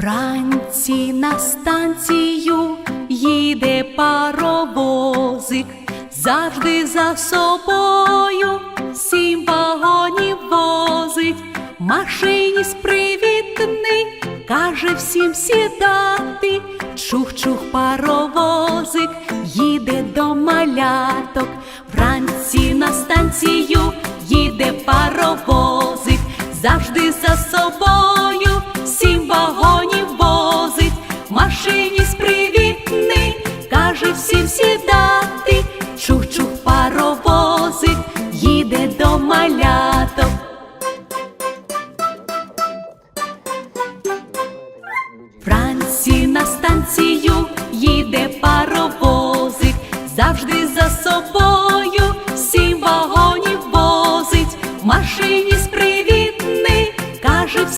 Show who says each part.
Speaker 1: Вранці на станцію їде паровозик, завжди за собою сім вагонів возить. Машиніст привітний, каже всім сідати. Чух-чух паровозик їде до маляток. Вранці на станцію їде паровозик, завжди за собою сідати, чух-чух паровозик їде до маляток. Вранці на станцію їде паровозик, завжди за собою сім вагонів возить.